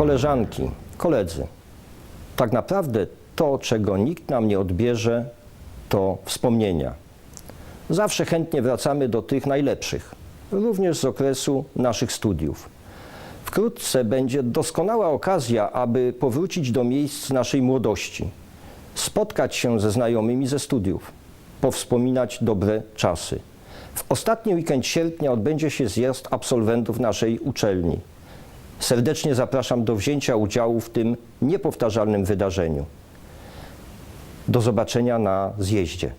Koleżanki, koledzy, tak naprawdę to, czego nikt nam nie odbierze, to wspomnienia. Zawsze chętnie wracamy do tych najlepszych, również z okresu naszych studiów. Wkrótce będzie doskonała okazja, aby powrócić do miejsc naszej młodości, spotkać się ze znajomymi ze studiów, powspominać dobre czasy. W ostatni weekend sierpnia odbędzie się zjazd absolwentów naszej uczelni. Serdecznie zapraszam do wzięcia udziału w tym niepowtarzalnym wydarzeniu. Do zobaczenia na zjeździe.